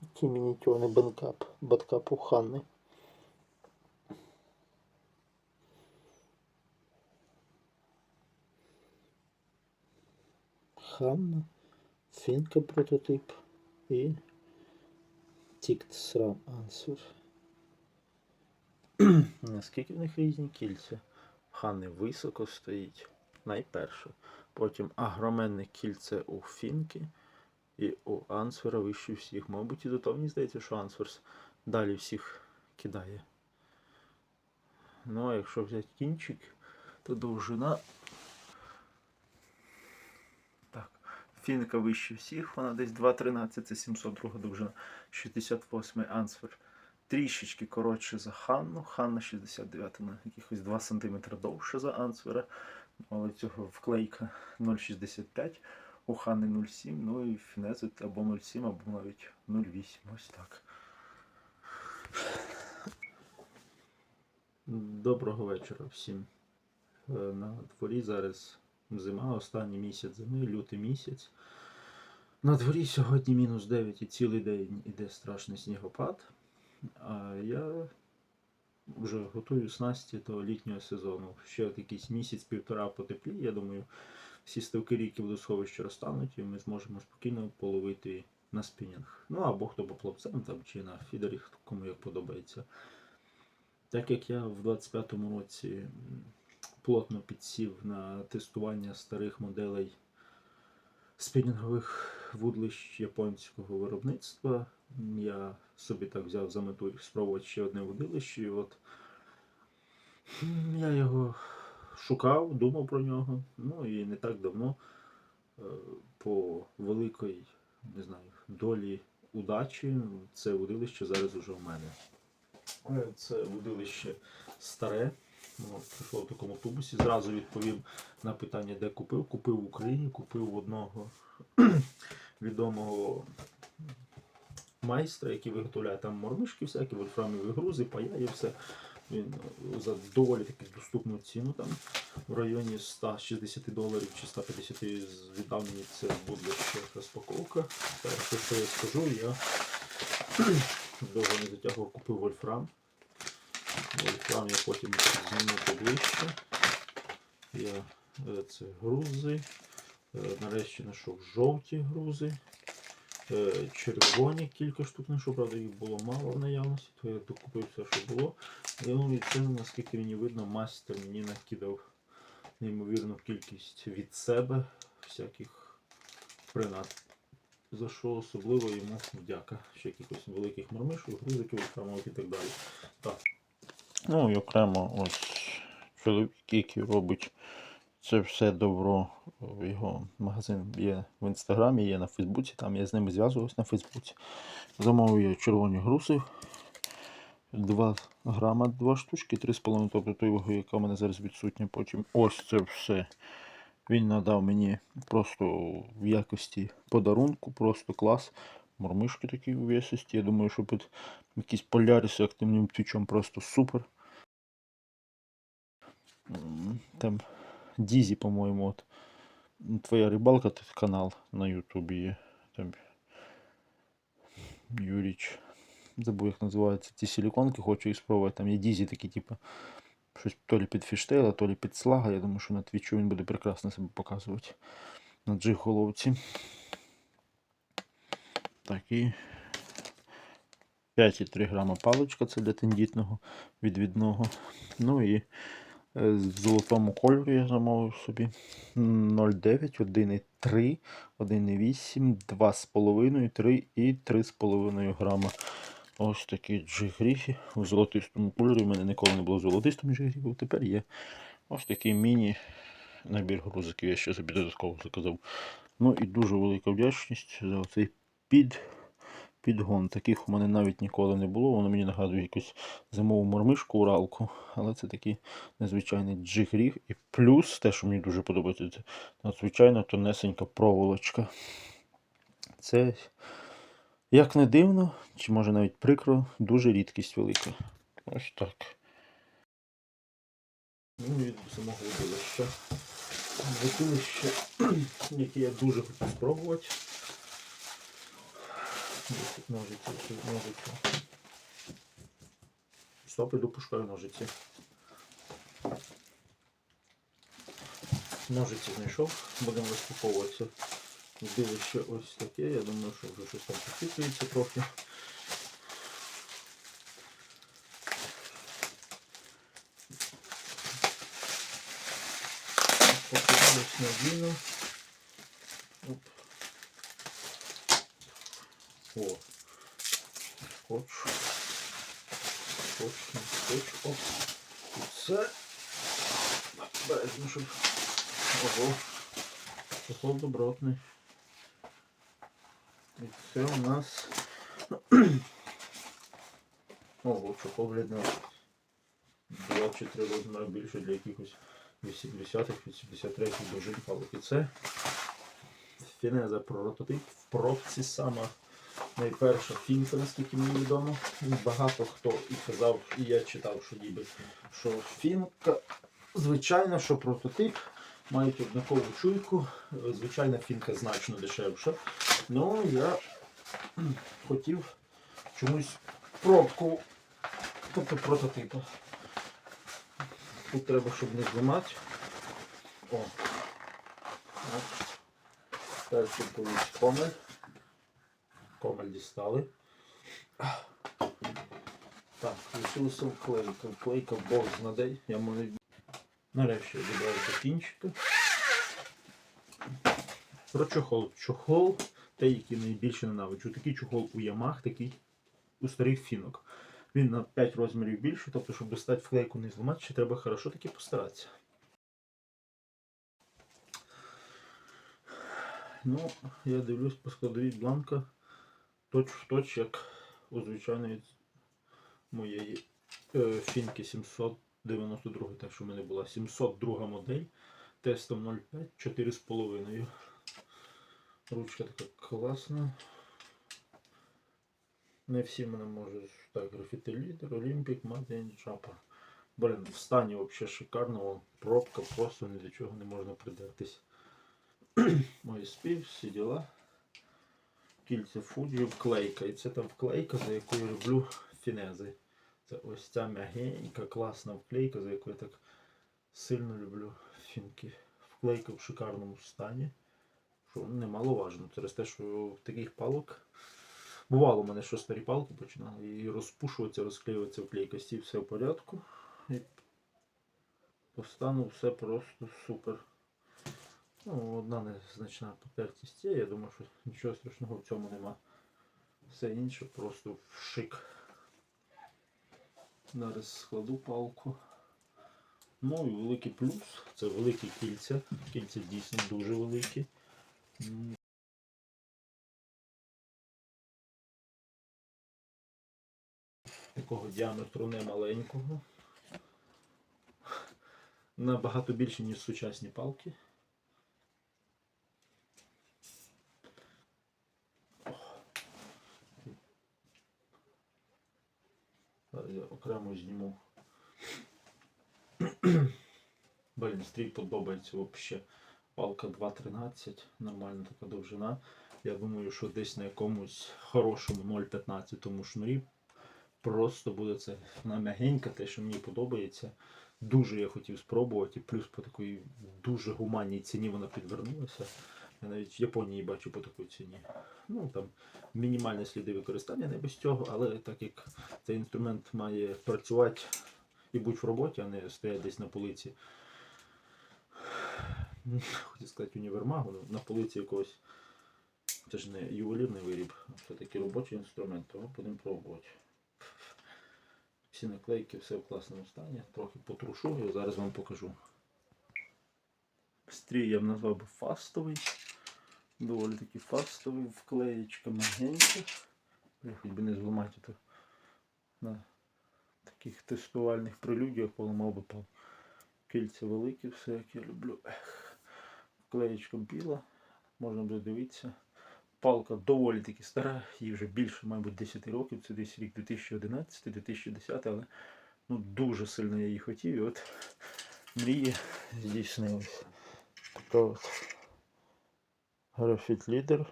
Такий мініатюрний банкап. Банкап у Ханни. Ханна, Фінка прототип і Тікт Срам Ансвер. Наскільки в них різні кільця? Ханни високо стоїть. Найперше. Потім агроменне кільце у Фінки. І у Ансвера вище всіх. Мабуть, і до того мені здається, що Ансверс далі всіх кидає. Ну, а якщо взяти кінчик, то довжина. Так. Фінка вище всіх, вона десь 2,13, це 702 довжина. 68 Ансвер. Трішечки коротше за Ханну. Ханна 69 на якихось 2 см довше за Ансвера. Але цього вклейка 0,65. У Хани 0,7, ну і Фінезит або 0,7, або навіть 0,8. Ось так. Доброго вечора всім. Е, На дворі зараз зима, останній місяць зими, лютий місяць. На дворі сьогодні мінус 9 і цілий день іде страшний снігопад. А я вже готую снасті до літнього сезону. Ще якийсь місяць-півтора потепліє, я думаю, всі ставки ріки водосховища розтануть, і ми зможемо спокійно половити на спінінг. Ну або хто по плавцем там чи на фідері, кому як подобається. Так як я в 25-му році плотно підсів на тестування старих моделей спінінгових вудлищ японського виробництва, я собі так взяв за мету спробувати ще одне вудилище. І от я його шукав, думав про нього. Ну і не так давно е, по великій, не знаю, долі удачі це вудилище зараз уже в мене. Е, Це вудилище старе. Ну, от, прийшов в такому тубусі. Зразу відповім на питання, де купив. Купив в Україні, купив одного відомого майстра, який виготовляє там мормишки, всякі, вольфрамові грузи, паяє все. Він е, за доволі таки доступну ціну там в районі 160 доларів чи 150 з- віддав мені це буде ще розпаковка. Перше, що я скажу, я довго не затягував, купив вольфрам. Вольфрам я потім зніму поближче. Я е, це грузи. Е, Нарешті знайшов жовті грузи. Е, Червоні кілька штук знайшов, правда, їх було мало в наявності, то я докупив все, що було. І це, наскільки мені видно, мастер мені накидав неймовірну кількість від себе всяких принад. За що особливо йому вдяка. Ще якихось великих мармишок, грузиків, вольфрамових і так далі. Так. Ну і окремо ось чоловік, який робить це все добро. Його магазин є в інстаграмі, є на Фейсбуці, там я з ними зв'язувався на Фейсбуці. Замовив я червоні груси. 2 грама, 2 штучки, 3,5, тобто той ваги, яка в мене зараз відсутня. Потім ось це все. Він надав мені просто в якості подарунку, просто клас. Мормишки такі у весості. Я думаю, що під якісь поляриси активним твічом просто супер. Там Дізі, по-моєму, от. Твоя рибалка, канал на Ютубі є. Там Юріч. Забув, як називаються ці силіконки, хочу їх спробувати. Там є Дізі такі, типу, щось то лі під фіштейла, то лі під слага. Я думаю, що на твічу він буде прекрасно себе показувати. На джиг головці. Так і 5,3 грама паличка, це для тендітного відвідного. Ну і в золотому кольорі я замовив собі 0,9, 1,3, 1,8, 2,5, 3 і 3,5 грама. Ось такі джигріфі у золотистому кольорі. У мене ніколи не було золотистому джигріфу, тепер є. Ось такий міні набір грузиків. Я ще собі додатково заказав. Ну і дуже велика вдячність за цей під, підгон. Таких у мене навіть ніколи не було. Воно мені нагадує якусь зимову мормишку уралку. Але це такий незвичайний джигріг. І плюс те, що мені дуже подобається, це надзвичайно тонесенька проволочка. Це, як не дивно, чи може навіть прикро, дуже рідкість велика. Ось так. Ну до самого вудилища. Вудилище, яке я дуже хочу спробувати. Десь Ножиці, тут ножиці. Стоп, іду пошукаю ножиці. Ножиці знайшов, будемо розпаковуватися. Дивище ось таке, я думаю, що вже щось там посвітлюється трохи. Покидалось надійно. Оп. О. Скотч, не скотч. Оп. І це. Бережно, щоб. Ого. Чохол добротний. І це у нас. Ого, чохол видно. Два чи три розміри більше для якихось 80-х, 83-х довжин палок. І це фінеза прототип. В пробці сама найперша фінка, наскільки мені відомо. Багато хто і казав, і я читав, що ніби, що фінка, звичайно, що прототип. Мають однакову чуйку, звичайна фінка значно дешевша. Ну, я хотів чомусь пробку, тобто прототипу. Тут треба, щоб не зламати. О. Так. Перший повість комель. Дістали. Так, лишилося вклейка. Вклейка Бог знадей. Я можу... Нарешті я добрав. Про чохол. Чохол, той, який найбільше ненавиджу. Такий чохол у ямах, такий у старих фінок. Він на 5 розмірів більший, тобто, щоб достати вклейку не зламати, ще треба хорошо таки постаратися. Ну, я дивлюсь по складовій бланка точ в точ, як у звичайної моєї е, фінки 792, так що в мене була 702 модель тестом 0,5, 4,5. Ручка така класна. Не всі мене можуть. Так, графіти лідер, Олімпік, Маден, Чапа. Блін, в стані взагалі шикарно, пробка, просто ні до чого не можна придертись. Мої спів, всі діла. Кільце Фуджі, вклейка. І це там вклейка, за яку я люблю фінези. Це ось ця м'ягенька, класна вклейка, за яку я так сильно люблю фінки. Вклейка в шикарному стані. Що немаловажно. Через те, що в таких палок. Бувало в мене, що старі палки починали і розпушуватися, розклеюватися вклейкості, все в порядку. І по стану все просто супер. Ну, одна незначна потертість є, я думаю, що нічого страшного в цьому нема. Все інше просто шик. Зараз складу палку. Ну і великий плюс це великі кільця. Кільця дійсно дуже великі. Такого діаметру не маленького. Набагато більше, ніж сучасні палки. Я окремо зніму. Блін, стрій подобається взагалі. Палка 2.13, нормальна така довжина. Я думаю, що десь на якомусь хорошому 0.15 шнурі просто буде це м'ягенька, те, що мені подобається. Дуже я хотів спробувати, плюс по такій дуже гуманній ціні вона підвернулася. Я навіть в Японії бачу по такій ціні. Ну там мінімальні сліди використання не без цього, але так як цей інструмент має працювати і бути в роботі, а не стояти десь на полиці. Хотів сказати універмагу, ну, на полиці якогось. Це ж не ювелірний виріб, все-таки робочий інструмент, того будемо пробувати. Всі наклейки, все в класному стані. Трохи потрушу і зараз вам покажу. Стрій я б назвав би фастовий. Доволі таки фастовий, вклеєчка маленька. Хоч би не зламати то на таких тестувальних прелюдіях поламав би пал. Кільця великі, все як я люблю. Вклеєчка біла, можна буде дивитися. Палка доволі таки стара, їй вже більше, мабуть, 10 років. Це десь рік 2011-2010, але ну, дуже сильно я її хотів. І от мрії здійснилися. Така от графіт лідер.